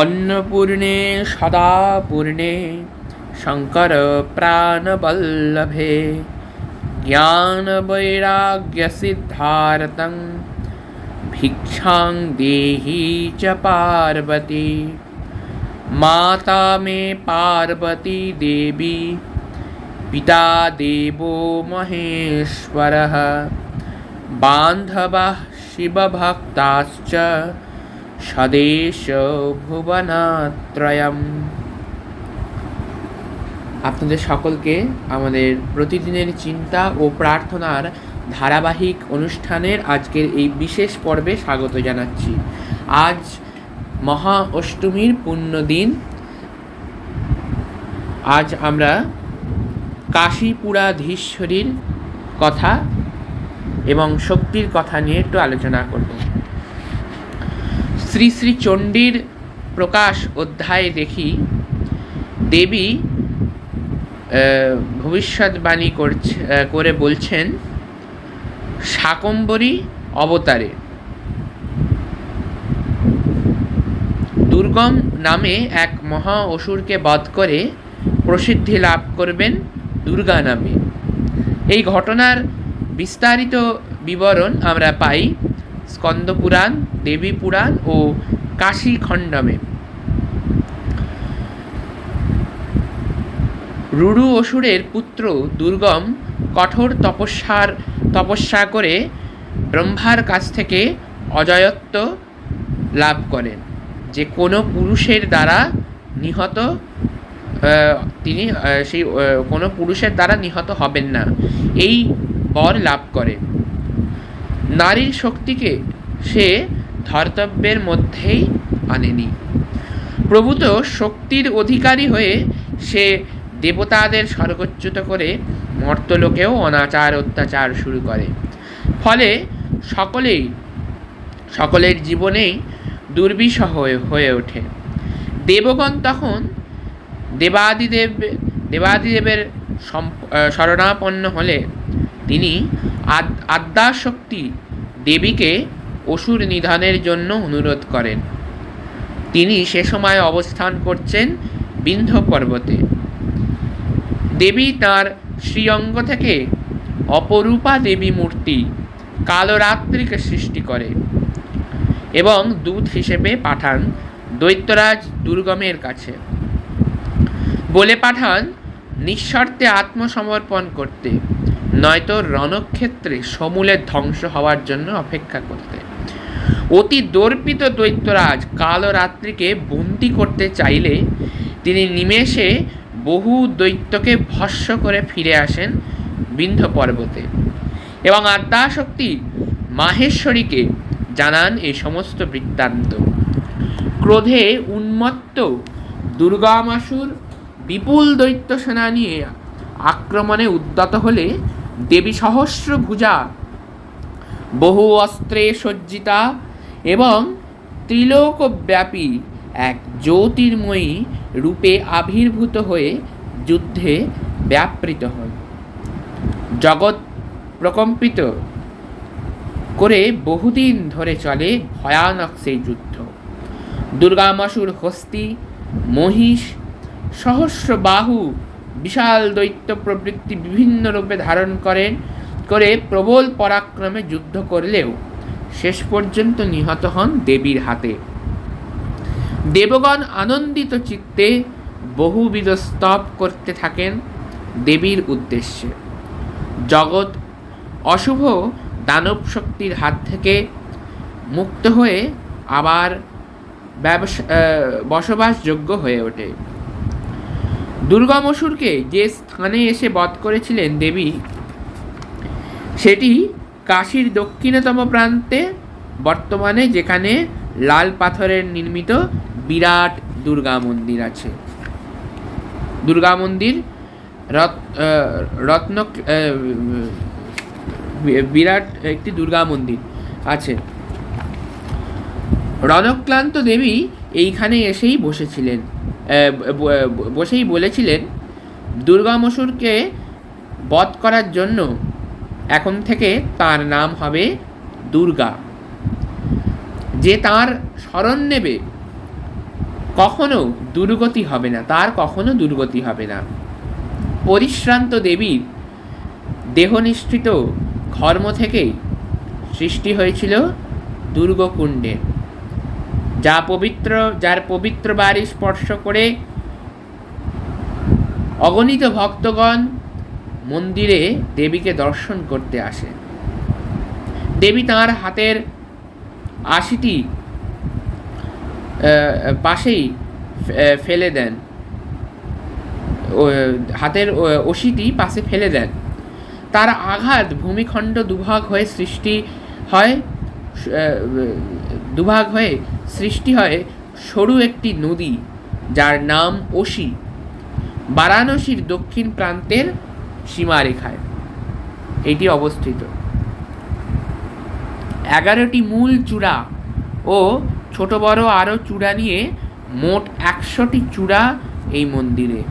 अन्नपूर्णे सदा पूर्णे शङ्करप्राणवल्लभे ज्ञानवैराग्यसिद्धार्थं भिक्षां देहि च पार्वती माता मे पार्वती देवी पिता देवो महेश्वरः बान्धवः शिवभक्ताश्च স্বদেশ ভুবনাত্রয়ম আপনাদের সকলকে আমাদের প্রতিদিনের চিন্তা ও প্রার্থনার ধারাবাহিক অনুষ্ঠানের আজকের এই বিশেষ পর্বে স্বাগত জানাচ্ছি। আজ মহা অষ্টমীর পুণ্য দিন আজ আমরা কাশীপুরাধীশ্বরীর কথা এবং শক্তির কথা নিয়ে একটু আলোচনা করব। শ্রী শ্রী চণ্ডীর প্রকাশ অধ্যায়ে দেখি। দেবী ভবিষ্যৎবাণী করছে করে বলছেন, শাকম্বরী অবতারে, দুর্গম নামে এক মহা অসুরকে বধ করে প্রসিদ্ধি লাভ করবেন দুর্গা নামে। এই ঘটনার বিস্তারিত বিবরণ আমরা পাই। স্কন্দপুরাণ দেবী পুরাণ ও কাশী খণ্ডমে রুরু অসুরের পুত্র দুর্গম কঠোর তপস্যার তপস্যা করে ব্রহ্মার কাছ থেকে অজয়ত্ব লাভ করেন যে কোনো পুরুষের দ্বারা নিহত তিনি সেই কোনো পুরুষের দ্বারা নিহত হবেন না। এই বর লাভ করে। নারীর শক্তিকে সে ধর্তব্যের মধ্যেই আনেনি। প্রভূত শক্তির অধিকারী হয়ে সে দেবতাদের স্বর্গচ্যুত করে মর্তলোকেও অনাচার অত্যাচার শুরু করে। ফলে সকলেই, সকলের জীবনেই দুর্বিষহ হয়ে ওঠে। দেবগণ তখন দেবাদিদেব, দেবাদিদেবের শরণাপন্ন হলে তিনি আদ্যাশক্তি দেবীকে অসুর নিধনের জন্য অনুরোধ করেন। তিনি সে সময় অবস্থান করছেন বিন্ধ পর্বতে। দেবী তার শ্রীঅঙ্গ থেকে অপরূপা দেবী মূর্তি কালরাত্রিকে সৃষ্টি করে এবং দূত হিসেবে পাঠান দৈত্যরাজ দুর্গমের কাছে। বলে পাঠান নিঃশর্তে আত্মসমর্পণ করতে, নয়তো রণক্ষেত্রে সমূলে ধ্বংস হওয়ার জন্য অপেক্ষা করতে। অতি দর্পিত দৈত্যরাজ কালো রাত্রিকে বন্দি করতে চাইলে তিনি নিমেষে বহু দৈত্যকে ভস্য করে ফিরে আসেন বিন্ধ পর্বতে। এবং আদ্যাশক্তি মাহেশ্বরীকে জানান এই সমস্ত বৃত্তান্ত। ক্রোধে উন্মত্ত দুর্গামাসুর বিপুল দৈত্য সেনা নিয়ে আক্রমণে উদ্যত হলে দেবী সহস্র ভুজা বহু অস্ত্রে সজ্জিতা এবং ত্রিলোকব্যাপী এক জ্যোতির্ময়ী রূপে আবির্ভূত হয়ে যুদ্ধে ব্যাপৃত হন জগৎ প্রকম্পিত করে বহুদিন ধরে চলে ভয়ানক সেই যুদ্ধ। দুর্গামাসুর হস্তি, মহিষ সহস্র বাহু বিশাল দৈত্য প্রবৃত্তি বিভিন্ন রূপে ধারণ করেন, করে প্রবল পরাক্রমে যুদ্ধ করলেও শেষ পর্যন্ত নিহত হন দেবীর হাতে। দেবগণ আনন্দিত চিত্তে বহুবিধ স্তব করতে থাকেন দেবীর উদ্দেশ্যে। জগৎ অশুভ দানব শক্তির হাত থেকে মুক্ত হয়ে আবার ব্যবসা বসবাসযোগ্য হয়ে ওঠে। দুর্গমসুরকে যে স্থানে এসে বধ করেছিলেন দেবী, সেটি কাশীর দক্ষিণতম প্রান্তে, বর্তমানে যেখানে লাল পাথরের নির্মিত বিরাট দুর্গা মন্দির আছে। দুর্গা মন্দির রত্ন বিরাট একটি দুর্গা মন্দির আছে। রণক্লান্ত দেবী এইখানে এসেই বসেছিলেন। বসেই বলেছিলেন দুর্গামসুরকে বধ করার জন্য এখন থেকে তার নাম হবে দুর্গা। যে তার স্মরণ নেবে, কখনো দুর্গতি হবে না, তার কখনো দুর্গতি হবে না। পরিশ্রান্ত দেবীর দেহনিষ্ঠিত ঘর্ম থেকেই সৃষ্টি হয়েছিল দুর্গকুণ্ডের যা পবিত্র, যার পবিত্র বাড়ি স্পর্শ করে অগণিত ভক্তগণ মন্দিরে দেবীকে দর্শন করতে আসে। দেবী তাঁর হাতের আশিটি পাশেই ফেলে দেন। হাতের অশিটি পাশে ফেলে দেন। তার আঘাত ভূমিখণ্ড দুভাগ হয়ে সৃষ্টি হয় দুভাগ হয়ে সৃষ্টি হয় সরু একটি নদী, যার নাম অসি বারাণসীর দক্ষিণ প্রান্তের সীমারেখায় এটি অবস্থিত। এগারোটি মূল চূড়া ও ছোট বড় আরও চূড়া নিয়ে মোট একশোটি চূড়া এই মন্দিরে।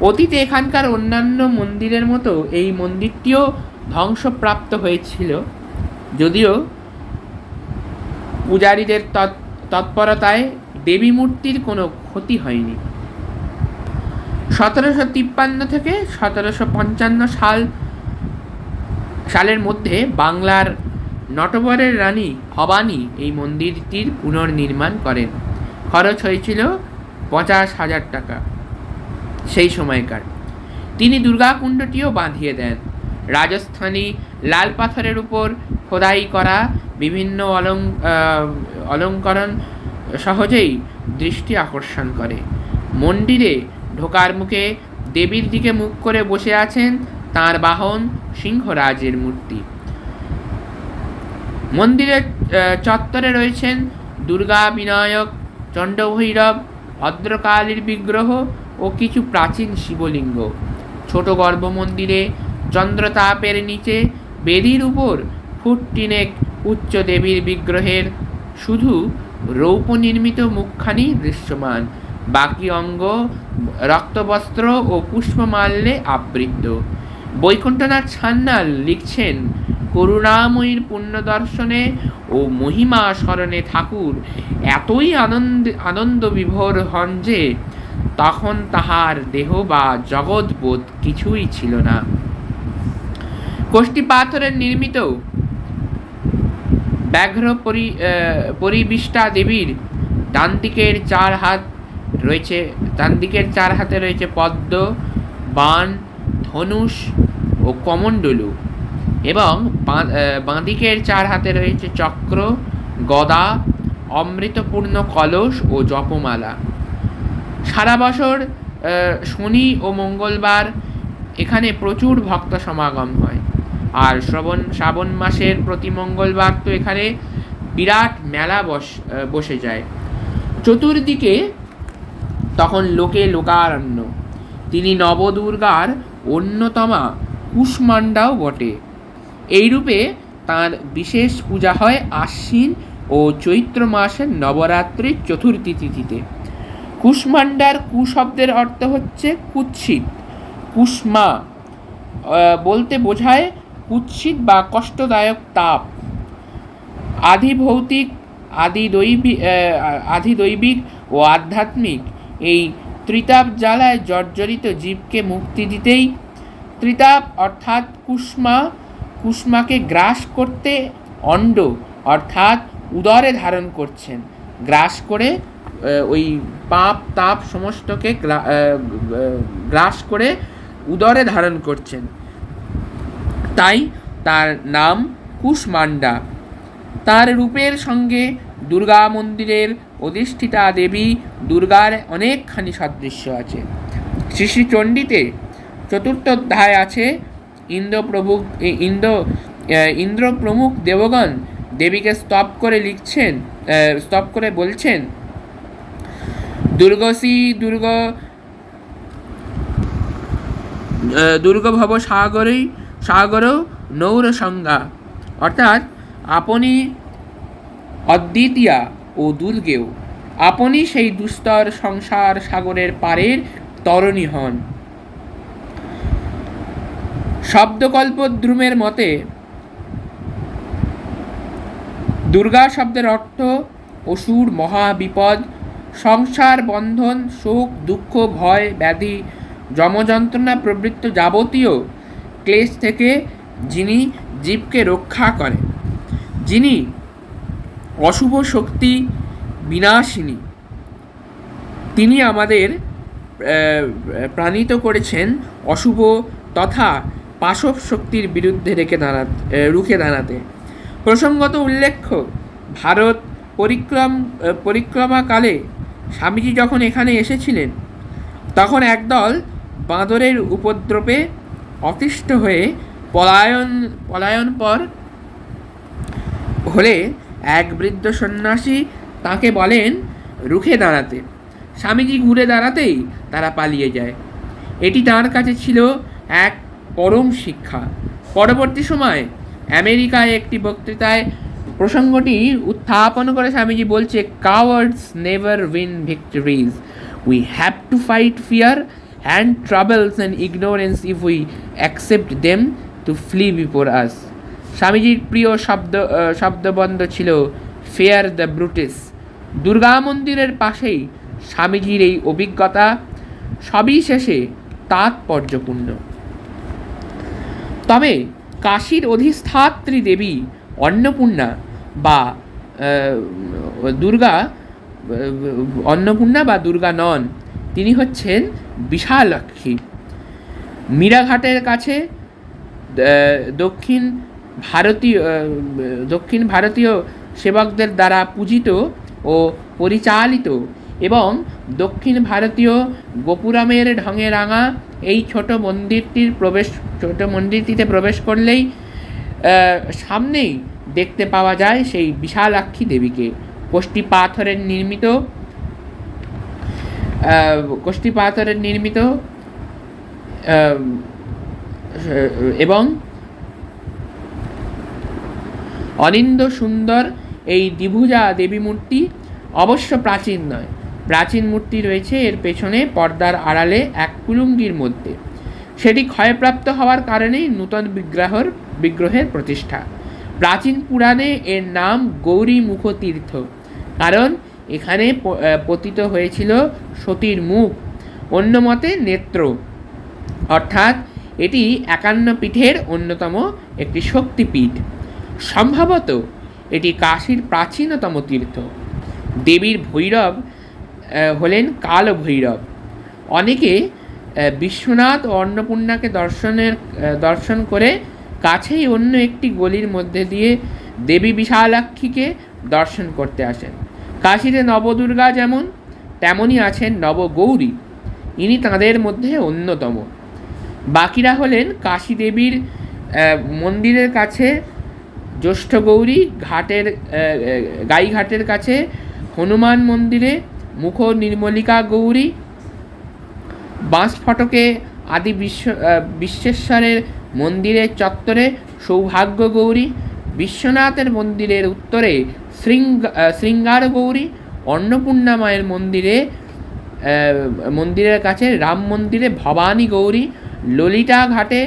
অতীতে এখানকার অন্যান্য মন্দিরের মতো এই মন্দিরটিও ধ্বংসপ্রাপ্ত হয়েছিল, যদিও পূজারীদের তৎ- তৎপরতায় দেবী মূর্তির কোনো ক্ষতি হয়নি। সতেরোশো তিপ্পান্ন থেকে সতেরোশো পঞ্চান্ন সাল, সালের মধ্যে বাংলার নটবরের রানী ভবানী এই মন্দিরটির পুনর্নির্মাণ করেন। খরচ হয়েছিল পঞ্চাশ হাজার টাকা সেই সময়কার। তিনি দুর্গাকুণ্ডটিও বাঁধিয়ে দেন। রাজস্থানী লাল পাথরের উপর খোদাই করা বিভিন্ন অলং অলঙ্করণ সহজেই দৃষ্টি আকর্ষণ করে। মন্দিরে ঢোকার মুখে দেবীর দিকে মুখ করে বসে আছেন তার বাহন সিংহরাজের মূর্তি। মন্দিরের চত্বরে রয়েছেন দুর্গা বিনায়ক চণ্ডভৈরব ভদ্রকালীর বিগ্রহ ও কিছু প্রাচীন শিবলিঙ্গ। ছোট গর্ভ মন্দিরে চন্দ্রতাপের নিচে বেদির উপর ফুট তিনেক উচ্চ দেবীর বিগ্রহের। শুধু রৌপ নির্মিত মুখখানি দৃশ্যমান। বাকি অঙ্গ রক্তবস্ত্র ও পুষ্পমাল্যে আবৃত। বৈকুণ্ঠনাথ ছান্নাল লিখছেন, করুণাময়ীর পুণ্য দর্শনে ও মহিমা স্মরণে ঠাকুর এতই আনন্দ আনন্দ বিভোর হন যে তখন তাহার দেহ বা জগৎবোধ কিছুই ছিল না। কোষ্ঠী পাথরের নির্মিত ব্যাঘ্র পরি পরিবিষ্টা দেবীর ডান দিকের চার হাত রয়েছে ডান দিকের চার হাতে রয়েছে পদ্ম বাণ ধনুষ ও কমণ্ডলু এবং বাঁ- আহ, দিকের চার হাতে রয়েছে চক্র গদা অমৃতপূর্ণ কলস ও জপমালা। সারা বছর শনি ও মঙ্গলবার এখানে প্রচুর ভক্ত সমাগম হয়। আর শ্রবণ, শ্রাবণ মাসের প্রতি মঙ্গলবার তো এখানে বিরাট মেলা বস বসে যায়। চতুর্দিকে তখন লোকে লোকারণ্য। তিনি নবদুর্গার অন্যতমা কুষ্মান্ডাও বটে। এইরূপে তার বিশেষ পূজা হয় আশ্বিন ও চৈত্র মাসের নবরাত্রির চতুর্থী তিথিতে। কুষ্মান্ডার কুশব্দের অর্থ হচ্ছে কুৎসিত। কুষ্মা বলতে বোঝায় কুৎসিত বা কষ্টদায়ক তাপ। আদি ভৌতিক আদি দৈবিক আদি দৈবিক ও আধ্যাত্মিক এই ত্রিতাপ জ্বালায় জর্জরিত জীবকে মুক্তি দিতেই ত্রিতাপ অর্থাৎ কুষ্মা, কুষ্মাকে গ্রাস করতে অণ্ড অর্থাৎ উদরে ধারণ করছেন। গ্রাস করে ওই পাপ, তাপ সমস্তকে গ্রাস করে উদরে ধারণ করছেন। তাই তার নাম কুষ্মান্ডা তার রূপের সঙ্গে দুর্গা মন্দিরের অধিষ্ঠিতা দেবী দুর্গার অনেকখানি সাদৃশ্য আছে। শ্রী শ্রী চণ্ডীতে চতুর্থ অধ্যায় আছে ইন্দ্র প্রভু এ- ইন্দ্র আহ, ইন্দ্র প্রমুখ দেবগণ দেবীকে স্তব করে লিখছেন স্তব করে বলছেন দুর্গসী দুর্গ দুর্গভব সাগরেই সাগর নৌর সংজ্ঞা অর্থাৎ আপনি অদ্বিতীয়া ও দুর্গেও। আপনি সেই দুস্তর সংসার সাগরের পারের তরণী হন। শব্দকল্পদ্রুমের মতে, দুর্গা শব্দের অর্থ অসুর মহাবিপদ সংসার বন্ধন, শোক, দুঃখ, ভয়, ব্যাধি, যমযন্ত্রণা প্রবৃত্ত যাবতীয় ক্লেশ থেকে যিনি জীবকে রক্ষা করেন যিনি অশুভ শক্তি বিনাশিনী তিনি আমাদের প্রাণিত করেছেন অশুভ তথা পাশব শক্তির বিরুদ্ধে রেখে আহ, রুখে দাঁড়াতে। প্রসঙ্গত উল্লেখ্য ভারত পরিক্রম পরিক্রমাকালে স্বামীজি যখন এখানে এসেছিলেন তখন একদল বাঁদরের উপদ্রবে অতিষ্ঠ হয়ে পলায়ন পলায়ন পর হলে এক বৃদ্ধ সন্ন্যাসী তাকে বলেন, রুখে দাঁড়াতে। স্বামীজি ঘুরে দাঁড়াতেই তারা পালিয়ে যায়? এটি তার কাছে ছিল এক পরম শিক্ষা। পরবর্তী সময় আমেরিকায় একটি বক্তৃতায় প্রসঙ্গটি উত্থাপন করে স্বামীজি বলছে cowards never win victories we have to fight fear and travels and ignorance if we accept them to flee before us স্বামীজির প্রিয় শব্দ শব্দবন্ধ ছিল ফেয়ার দ্য ব্রুটিস দুর্গা মন্দিরের পাশেই স্বামীজির এই অভিজ্ঞতা সবই শেষে তাৎপর্যপূর্ণ। তবে কাশীর অধিষ্ঠাত্রী দেবী অন্নপূর্ণা বা দুর্গা অন্নপূর্ণা বা দুর্গা নন তিনি হচ্ছেন বিশালক্ষী। মীরাঘাটের কাছে দক্ষিণ ভারতীয় দক্ষিণ ভারতীয় সেবকদের দ্বারা পূজিত ও পরিচালিত এবং দক্ষিণ ভারতীয় গোপুরামের ঢঙে রাঙা এই ছোট মন্দিরটির প্রবেশ, ছোট মন্দিরটিতে প্রবেশ করলেই সামনেই দেখতে পাওয়া যায় সেই বিশালাক্ষী দেবীকে। কোষ্টি পাথরের নির্মিত কোষ্টি পাথরের নির্মিত এবং অনিন্দ সুন্দর এই দ্বিভুজা দেবী মূর্তি অবশ্য প্রাচীন নয়। প্রাচীন মূর্তি রয়েছে, এর পেছনে পর্দার আড়ালে এক কুলুঙ্গির মধ্যে। সেটি ক্ষয়প্রাপ্ত হওয়ার কারণেই নূতন বিগ্রহর, বিগ্রহের প্রতিষ্ঠা। প্রাচীন পুরাণে এর নাম গৌরী মুখ তীর্থ কারণ এখানে পতিত হয়েছিল সতীর মুখ, অন্য মতে নেত্র। অর্থাৎ এটি একান্ন পীঠের অন্যতম একটি শক্তিপীঠ। সম্ভবত এটি কাশীর প্রাচীনতম তীর্থ। দেবীর ভৈরব হলেন কাল ভৈরব অনেকে বিশ্বনাথ ও অন্নপূর্ণাকে দর্শনের দর্শন করে কাছেই অন্য একটি গলির মধ্যে দিয়ে দেবী বিশালাক্ষীকে দর্শন করতে আসেন। কাশীতে নবদুর্গা যেমন তেমনই আছেন নবগৌরী। ইনি তাঁদের মধ্যে অন্যতম। বাকিরা হলেন কাশী দেবীর মন্দিরের কাছে, জ্যৈষ্ঠ গৌরী, ঘাটের গাইঘাটের কাছে, হনুমান মন্দিরে, মুখ নির্মলিকা গৌরী, বাঁশ ফটকে আদি বিশ্ব বিশ্বেশ্বরের মন্দিরের চত্বরে সৌভাগ্য গৌরী, বিশ্বনাথের মন্দিরের উত্তরে শৃঙ্গ শৃঙ্গার গৌরী অন্নপূর্ণা মায়ের মন্দিরে মন্দিরের কাছে রাম মন্দিরে ভবানী গৌরী, ললিতা ঘাটে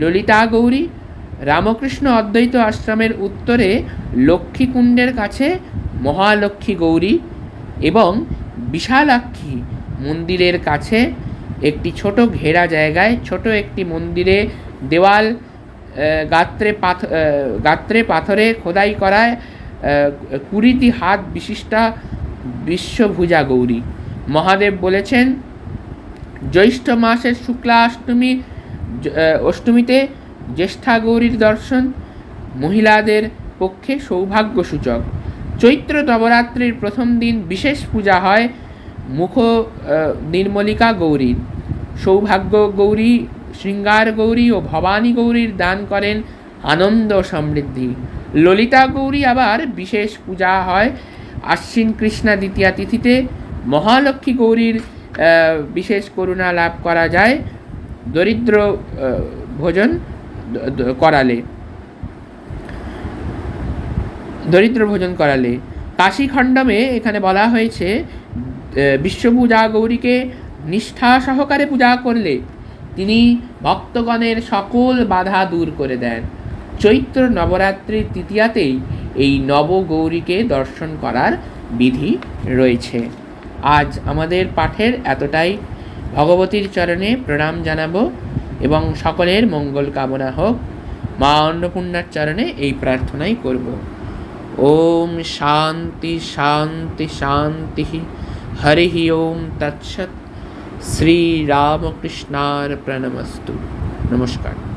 ললিতা গৌরী, রামকৃষ্ণ অদ্বৈত আশ্রমের উত্তরে লক্ষ্মীকুণ্ডের কাছে মহালক্ষ্মী গৌরী এবং বিশালাক্ষী মন্দিরের কাছে একটি ছোট ঘেরা জায়গায়, ছোট একটি মন্দিরে দেওয়াল গাত্রে পাথ গাত্রে পাথরে খোদাই করায় কুড়িটি হাত বিশিষ্টা বিশ্বভুজা গৌরী। মহাদেব বলেছেন, জ্যৈষ্ঠ মাসের শুক্লা অষ্টমী অষ্টমীতে জ্যেষ্ঠা গৌরীর দর্শন মহিলাদের পক্ষে সৌভাগ্য সূচক চৈত্র নবরাত্রির প্রথম দিন বিশেষ পূজা হয় মুখ নির্মলিকা গৌরীর। সৌভাগ্য গৌরী, শৃঙ্গার গৌরী ও ভবানী গৌরীর দান করেন আনন্দ সমৃদ্ধি। ললিতা গৌরী আবার বিশেষ পূজা হয়। আশ্বিন কৃষ্ণা দ্বিতীয়া তিথিতে মহালক্ষ্মী গৌরীর বিশেষ করুণা লাভ করা যায়। দরিদ্র ভোজন করালে। দরিদ্র ভোজন করালে। কাশী খণ্ডমে এখানে বলা হয়েছে বিশ্বপূজা গৌরীকে নিষ্ঠা সহকারে পূজা করলে তিনি ভক্তগণের সকল বাধা দূর করে দেন। চৈত্র নবরাত্রির তৃতীয়াতেই এই নবগৌরীকে দর্শন করার বিধি রয়েছে। আজ আমাদের পাঠের এতটাই। ভগবতীর চরণে প্রণাম জানাব এবং সকলের মঙ্গল কামনা হোক। মা অন্নপূর্ণার চরণে এই প্রার্থনাই করব। ওম শান্তি শান্তি শান্তি। হরি ওম তৎসৎ। শ্রীরামকৃষ্ণার প্রণমস্তু নমস্কার।